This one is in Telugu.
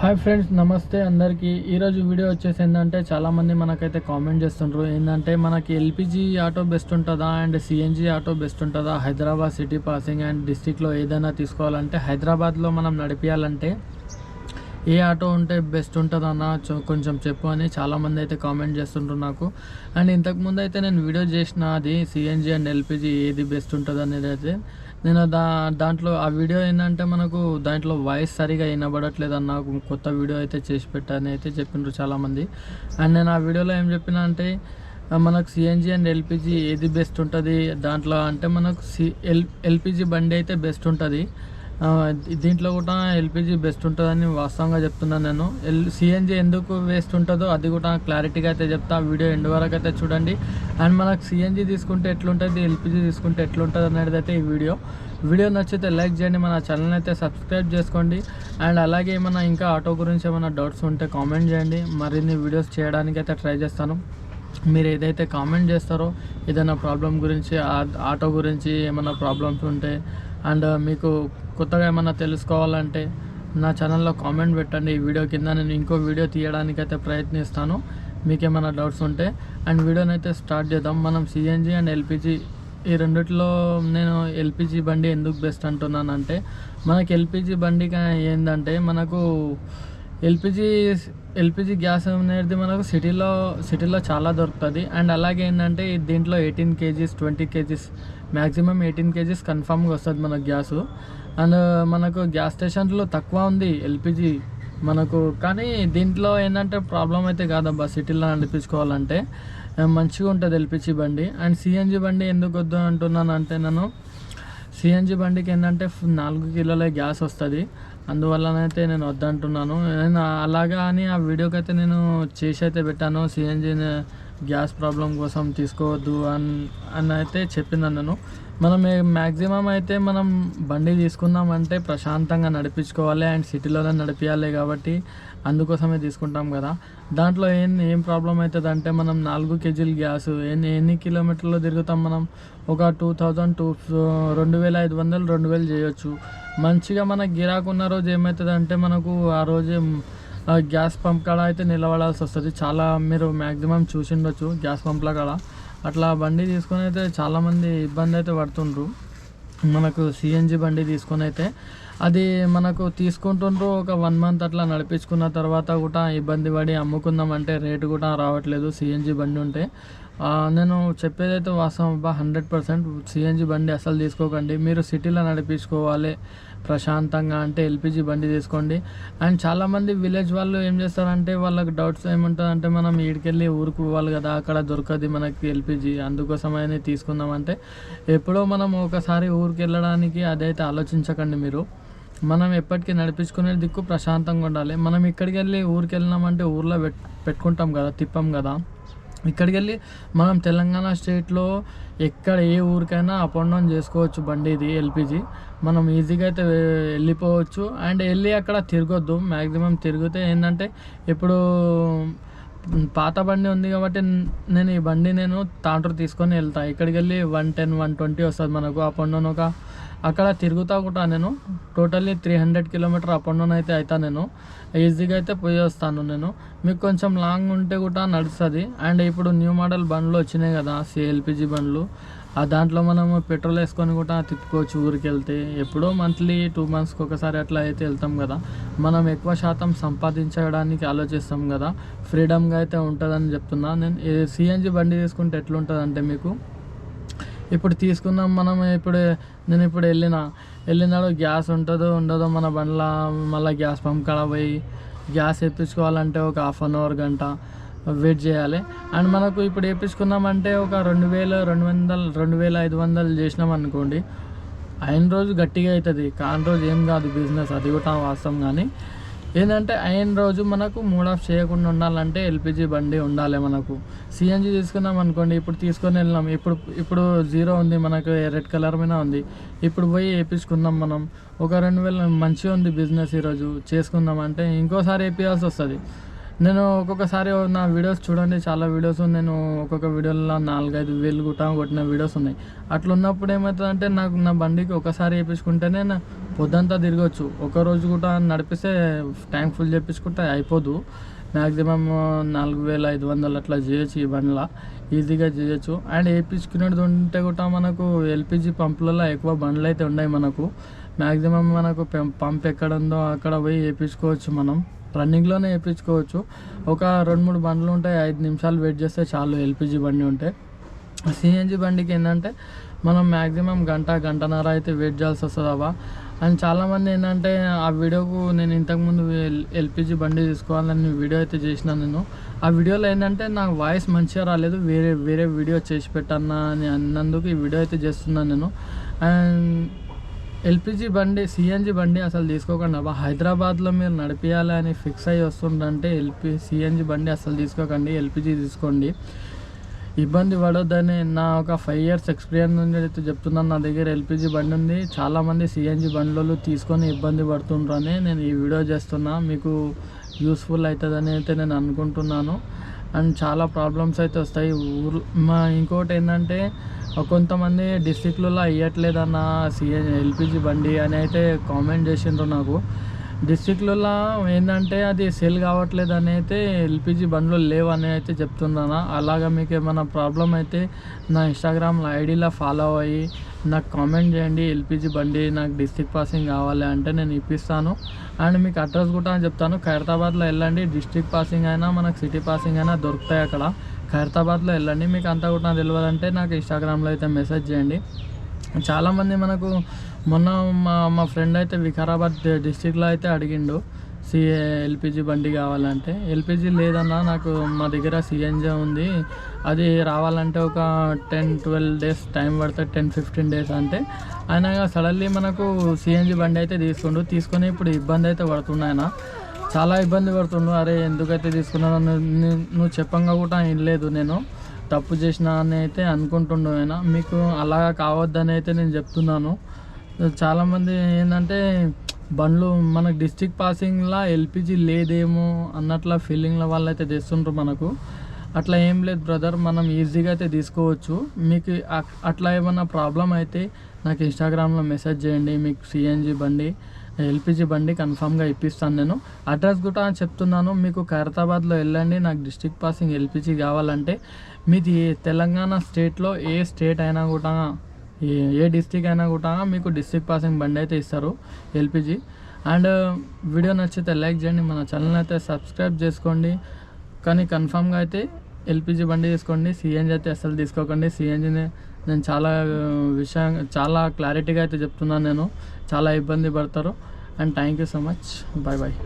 హాయ్ ఫ్రెండ్స్ నమస్తే అందరికీ. ఈరోజు వీడియో వచ్చేసి ఏంటంటే చాలామంది మనకైతే కామెంట్ చేస్తుండ్రు. ఏంటంటే మనకి ఎల్పిజి ఆటో బెస్ట్ ఉంటుందా అండ్ సిఎన్జి ఆటో బెస్ట్ ఉంటుందా? హైదరాబాద్ సిటీ పాసింగ్ అండ్ డిస్టిక్లో ఏదైనా తీసుకోవాలంటే హైదరాబాద్లో మనం నడిపించాలంటే ఏ ఆటో ఉంటే బెస్ట్ ఉంటుందన్న కొంచెం చెప్పు అని చాలామంది అయితే కామెంట్ చేస్తుండ్రు నాకు. అండ్ ఇంతకుముందు అయితే నేను వీడియో చేసిన అది సిఎన్జి అండ్ ఎల్పిజి ఏది బెస్ట్ ఉంటుంది అనేది అయితే నేను దా దాంట్లో ఆ వీడియో ఏంటంటే మనకు దాంట్లో వాయిస్ సరిగా వినబడట్లేదు అన్న నాకు కొత్త వీడియో అయితే చేసి పెట్టని అయితే చెప్పిండ్రు చాలామంది. అండ్ నేను ఆ వీడియోలో ఏం చెప్పిన అంటే మనకు సిఎన్జి అండ్ ఎల్పిజి ఏది బెస్ట్ ఉంటుంది? దాంట్లో అంటే మనకు సి ఎల్ ఎల్పిజి బండి అయితే బెస్ట్ ఉంటుంది. దీంట్లో కూడా ఎల్పిజి బెస్ట్ ఉంటుందని వాస్తవంగా చెప్తున్నాను నేను. ఎల్ సిఎన్జి ఎందుకు వేస్ట్ ఉంటుందో అది కూడా క్లారిటీగా అయితే చెప్తా. వీడియో ఎండ్ వరకు అయితే చూడండి. అండ్ మనకు సిఎన్జి తీసుకుంటే ఎట్లుంటుంది ఎల్పిజి తీసుకుంటే ఎట్లుంటుంది అనేది అయితే ఈ వీడియో. వీడియో నచ్చితే లైక్ చేయండి మన ఛానల్ అయితే సబ్స్క్రైబ్ చేసుకోండి. అండ్ అలాగే ఏమైనా ఇంకా ఆటో గురించి ఏమైనా డౌట్స్ ఉంటే కామెంట్ చేయండి. మరిన్ని వీడియోస్ చేయడానికి అయితే ట్రై చేస్తాను. మీరు ఏదైతే కామెంట్ చేస్తారో ఏదైనా ప్రాబ్లం గురించి ఆ- ఆటో గురించి ఏమైనా ప్రాబ్లమ్స్ ఉంటే అండ్ మీకు కొత్తగా ఏమైనా తెలుసుకోవాలంటే నా ఛానల్లో కామెంట్ పెట్టండి. ఈ వీడియో కింద నేను ఇంకో వీడియో తీయడానికి అయితే ప్రయత్నిస్తాను. మీకు ఏమైనా డౌట్స్ ఉంటే అండ్ వీడియోని అయితే స్టార్ట్ చేద్దాం. మనం సిఎన్జి అండ్ ఎల్పిజి ఈ రెండిట్లో నేను ఎల్పిజి బండి ఎందుకు బెస్ట్ అంటున్నానంటే మనకి ఎల్పిజి బండి ఏంటంటే మనకు ఎల్పిజి ఎల్పిజి గ్యాస్ అనేది మనకు సిటీలో సిటీలో చాలా దొరుకుతుంది. అండ్ అలాగే ఏంటంటే దీంట్లో eighteen KGs twenty KGs maximum eighteen KGs కన్ఫామ్గా వస్తుంది మనకు గ్యాస్. అండ్ మనకు గ్యాస్ స్టేషన్లో తక్కువ ఉంది ఎల్పిజి మనకు. కానీ దీంట్లో ఏంటంటే ప్రాబ్లం అయితే కాదబ్బా సిటీలో నడిపించుకోవాలంటే. మంచిగా ఉంటుంది ఎల్పిజి బండి. అండ్ సిఎన్జి బండి ఎందుకు వద్దు అంటున్నాను అంటే నేను సిఎన్జి బండికి ఏంటంటే నాలుగు కిలోల గ్యాస్ వస్తుంది. అందువల్లనైతే నేను వద్దంటున్నాను. నేను అలాగా అని ఆ వీడియోకి అయితే నేను చేసి అయితే పెట్టాను. సిఎన్జి గ్యాస్ ప్రాబ్లం కోసం తీసుకోవద్దు అని అని అయితే చెప్పింది నన్ను మనం మ్యాక్సిమం అయితే మనం బండి తీసుకుందామంటే ప్రశాంతంగా నడిపించుకోవాలి అండ్ సిటీలోనే నడిపించాలి కాబట్టి అందుకోసమే తీసుకుంటాం కదా. దాంట్లో ఏం ఏం ప్రాబ్లం అవుతుంది అంటే మనం నాలుగు కేజీల గ్యాస్ ఎన్ని ఎన్ని కిలోమీటర్లు తిరుగుతాం మనం? ఒక టూ థౌజండ్ టూ రెండు వేల ఐదు వందలు రెండు వేలు చేయొచ్చు. మంచిగా మనకు గిరాకున్న రోజు ఏమవుతుంది అంటే మనకు ఆ రోజే గ్యాస్ పంప్ కాడ అయితే నిలబడాల్సి వస్తుంది. చాలా మీరు మ్యాక్సిమం చూసిండొచ్చు గ్యాస్ పంప్ల కాడ. అట్లా బండి తీసుకొని అయితే చాలామంది ఇబ్బంది అయితే పడుతుండ్రు. మనకు సిఎన్జి బండి తీసుకొని అయితే. అది మనకు తీసుకుంటుండ్రు ఒక వన్ మంత్ అట్లా నడిపించుకున్న తర్వాత కూడా ఇబ్బంది పడి అమ్ముకుందామంటే రేటు కూడా రావట్లేదు సిఎన్జి బండి ఉంటే. నేను చెప్పేదైతే వాస్తవం అబ్బా హండ్రెడ్ పర్సెంట్ సిఎన్జి బండి అసలు తీసుకోకండి. మీరు సిటీలో నడిపించుకోవాలి. ప్రశాంతంగా అంటే ఎల్పిజి బండి తీసుకోండి. అండ్ చాలామంది విలేజ్ వాళ్ళు ఏం చేస్తారంటే వాళ్ళకి డౌట్స్ ఏముంటుంది అంటే మనం ఈడికెళ్ళి ఊరికి పోవాలి కదా అక్కడ దొరకదు మనకి ఎల్పిజి అందుకోసమని తీసుకుందామంటే ఎప్పుడో మనం ఒకసారి ఊరికి వెళ్ళడానికి అదైతే ఆలోచించకండి మీరు. మనం ఎప్పటికీ నడిపించుకునే దిక్కు ప్రశాంతంగా ఉండాలి. మనం ఇక్కడికి వెళ్ళి ఊరికి వెళ్ళినామంటే ఊర్లో పెట్ పెట్టుకుంటాం కదా తిప్పం కదా. ఇక్కడికి వెళ్ళి మనం తెలంగాణ స్టేట్లో ఎక్కడ ఏ ఊరికైనా అప్ అండ్ డౌన్ చేసుకోవచ్చు బండి ఇది ఎల్పిజి. మనం ఈజీగా అయితే వెళ్ళిపోవచ్చు. అండ్ వెళ్ళి అక్కడ తిరగొద్దు. మ్యాక్సిమం తిరిగితే ఏంటంటే ఇప్పుడు పాత బండి ఉంది కాబట్టి నేను ఈ బండి నేను తాండ్రు తీసుకొని వెళ్తా. ఇక్కడికి వెళ్ళి వన్ టెన్ వన్ ట్వంటీ వస్తుంది మనకు అప్ అండ్ డౌన్ ఒక. అక్కడ తిరుగుతా కూడా నేను. Totally three hundred kilometer up and down అయితే అవుతా నేను. ఈజీగా అయితే పోయి వస్తాను నేను. మీకు కొంచెం లాంగ్ ఉంటే కూడా నడుస్తుంది. అండ్ ఇప్పుడు న్యూ మోడల్ బండ్లు వచ్చినాయి కదా సిఎల్పిజి బండ్లు. ఆ దాంట్లో మనము పెట్రోల్ వేసుకొని కూడా తిప్పుకోవచ్చు ఊరికి వెళ్తే. ఎప్పుడో మంత్లీ టూ మంత్స్కి ఒకసారి అట్లా అయితే వెళ్తాం కదా. మనం ఎక్కువ శాతం సంపాదించడానికి ఆలోచిస్తాం కదా. ఫ్రీడమ్గా అయితే ఉంటుందని చెప్తున్నా. నేను సిఎన్జి బండి తీసుకుంటే ఎట్లుంటుంది అంటే మీకు ఇప్పుడు తీసుకున్నాం మనం ఇప్పుడు నేను ఇప్పుడు వెళ్ళిన వెళ్ళినాడు గ్యాస్ ఉంటుందో ఉండదో మన బండ్ల మళ్ళీ గ్యాస్ పంప్ కాడ పోయి గ్యాస్ వేయించుకోవాలంటే ఒక హాఫ్ అన్ అవర్ గంట వెయిట్ చేయాలి. అండ్ మనకు ఇప్పుడు వేపించుకున్నామంటే ఒక రెండు వేల రెండు వందలు రెండు వేల ఐదు వందలు చేసినాం అనుకోండి. అయిన రోజు గట్టిగా అవుతుంది కాని రోజు ఏం కాదు బిజినెస్. అది కూడా వాస్తవం కానీ. ఏంటంటే అయిన రోజు మనకు మూడ్ ఆఫ్ చేయకుండా ఉండాలంటే ఎల్పిజి బండి ఉండాలి మనకు. సిఎన్జి తీసుకున్నాం అనుకోండి. ఇప్పుడు తీసుకొని వెళ్ళినాం. ఇప్పుడు ఇప్పుడు జీరో ఉంది మనకు. రెడ్ కలర్ మీద ఉంది. ఇప్పుడు పోయి వేయించుకుందాం మనం. ఒక రెండు వేల మంచిగా ఉంది బిజినెస్ ఈరోజు. చేసుకుందాం అంటే ఇంకోసారి వేపించాల్సి వస్తుంది. నేను ఒక్కొక్కసారి నా వీడియోస్ చూడండి చాలా వీడియోస్ నేను ఒక్కొక్క వీడియోలో నాలుగైదు వేలు గుట్టా కొట్టిన వీడియోస్ ఉన్నాయి. అట్లా ఉన్నప్పుడు ఏమవుతుందంటే నాకు నా బండికి ఒకసారి వేయించుకుంటేనే నా పొద్దంతా తిరగచ్చు. ఒక రోజు కూడా నడిపిస్తే ట్యాంక్ ఫుల్ చేయించుకుంటే అయిపోదు. మ్యాక్సిమం నాలుగు వేల ఐదు వందలు అట్లా చేయొచ్చు ఈ బండ్ల. ఈజీగా చేయొచ్చు. అండ్ వేయించుకునేది ఉంటే కూడా మనకు ఎల్పిజి పంపులలో ఎక్కువ బండ్లు అయితే ఉన్నాయి మనకు. మ్యాక్సిమం మనకు పెం- పంప్ ఎక్కడ ఉందో అక్కడ పోయి వేయించుకోవచ్చు మనం. రన్నింగ్లోనే వేయించుకోవచ్చు. ఒక రెండు మూడు బండ్లు ఉంటాయి ఐదు నిమిషాలు వెయిట్ చేస్తే చాలు ఎల్పిజి బండి ఉంటే. సిఎన్జి బండికి ఏంటంటే మనం మ్యాక్సిమం గంట గంటన్నర అయితే వెయిట్ చేయాల్సి వస్తుంది అబ్బా. అండ్ చాలామంది ఏంటంటే ఆ వీడియోకు నేను ఇంతకుముందు ఎల్పిజి బండి తీసుకోవాలని వీడియో అయితే చేసిన నేను. ఆ వీడియోలో ఏంటంటే నాకు వాయిస్ మంచిగా రాలేదు వేరే వేరే వీడియో చేసి పెట్టన్నా అని అన్నందుకు ఈ వీడియో అయితే చేస్తున్నాను నేను. అండ్ ఎల్పిజి బండి సిఎన్జి బండి అసలు తీసుకోకండి అబ్బా. హైదరాబాద్లో మీరు నడిపించాలి అని ఫిక్స్ అయ్యి వస్తుండంటే ఎల్పి సిఎన్జి బండి అసలు తీసుకోకండి ఎల్పిజి తీసుకోండి. ఇబ్బంది పడొద్దని నా ఒక ఫైవ్ ఇయర్స్ ఎక్స్పీరియన్స్ నుండి అయితే చెప్తున్నాను నా దగ్గర ఎల్పిజి బండి ఉంది. చాలామంది సిఎన్జి బండ్లలో తీసుకొని ఇబ్బంది పడుతుండ్రని నేను ఈ వీడియో చేస్తున్నా. మీకు యూస్ఫుల్ అవుతుందని అయితే నేను అనుకుంటున్నాను. అండ్ చాలా ప్రాబ్లమ్స్ అయితే వస్తాయి. ఊరు మా ఇంకోటి ఏంటంటే కొంతమంది డిస్టిక్లలో అయ్యట్లేదన్న సిఎన్ ఎల్పిజి బండి అని అయితే కామెంట్ చేసిండ్రు నాకు. డిస్టిక్లలో ఏంటంటే అది సేల్ కావట్లేదు అని అయితే ఎల్పిజి బండ్లు లేవు అని అయితే చెప్తున్నాను అలాగా మీకు ఏమైనా ప్రాబ్లం అయితే నా ఇన్స్టాగ్రామ్లో ఐడీలో ఫాలో అయ్యి నాకు కామెంట్ చేయండి ఎల్పిజి బండి నాకు డిస్టిక్ పాసింగ్ కావాలి అంటే నేను ఇప్పిస్తాను. అండ్ మీకు అడ్రస్ కూడా చెప్తాను. ఖైరతాబాద్లో వెళ్ళండి డిస్టిక్ పాసింగ్ అయినా మనకు సిటీ పాసింగ్ అయినా దొరుకుతాయి అక్కడ. ఖైరతాబాద్లో వెళ్ళండి మీకు అంతా కూడా తెలియాలంటే నాకు ఇన్స్టాగ్రామ్లో అయితే మెసేజ్ చేయండి. చాలామంది మనకు మొన్న మా మా ఫ్రెండ్ అయితే వికారాబాద్ డిస్టిక్లో అయితే అడిగిండు. సి ఎల్పిజి బండి కావాలంటే. ఎల్పిజి లేదన్నా నాకు మా దగ్గర సిఎన్జే ఉంది. అది రావాలంటే ఒక టెన్ ట్వెల్వ్ డేస్ టైం పడుతుంది. టెన్ ఫిఫ్టీన్ డేస్ అంటే. ఆయన సడన్లీ మనకు సిఎన్జి బండి అయితే తీసుకుండు. తీసుకొని ఇప్పుడు ఇబ్బంది అయితే పడుతుండు ఆయన. చాలా ఇబ్బంది పడుతుండు. అరే ఎందుకైతే తీసుకున్నాను నువ్వు- నువ్వు చెప్పంగా కూడా వినలేదు నేను. తప్పు చేసిన అని అయితే అనుకుంటుండు ఆయన. మీకు అలా కావద్దని అయితే నేను చెప్తున్నాను. చాలామంది ఏంటంటే బండ్లు మనకు డిస్టిక్ పాసింగ్లా ఎల్పిజి లేదేమో అన్నట్ల ఫీలింగ్ల వాళ్ళు అయితే తెస్తుండ్రు మనకు. అట్లా ఏం లేదు బ్రదర్ మనం ఈజీగా అయితే తీసుకోవచ్చు. మీకు అట్లా ఏమన్నా ప్రాబ్లం అయితే నాకు ఇన్స్టాగ్రామ్లో మెసేజ్ చేయండి మీకు సిఎన్జి బండి ఎల్పిజి బండి కన్ఫామ్గా ఇప్పిస్తాను నేను. అడ్రస్ కూడా చెప్తున్నాను మీకు ఖైరతాబాద్లో వెళ్ళండి నాకు డిస్టిక్ పాసింగ్ ఎల్పిజి కావాలంటే. మీది తెలంగాణ స్టేట్లో ఏ స్టేట్ అయినా కూడా ఏ డిస్టిక్ అయినా కూడా మీకు డిస్టిక్ పాసింగ్ బండి అయితే ఇస్తారు ఎల్పిజి. అండ్ వీడియో నచ్చితే లైక్ చేయండి మన ఛానల్ అయితే సబ్స్క్రైబ్ చేసుకోండి. కానీ కన్ఫామ్గా అయితే ఎల్పిజి బండి తీసుకోండి సిఎన్జి అయితే అసలు తీసుకోకండి. సిఎన్జిని నేను చాలా విషయం చాలా క్లారిటీగా అయితే చెప్తున్నాను నేను. చాలా ఇబ్బంది పడతారు. And thank you so much bye bye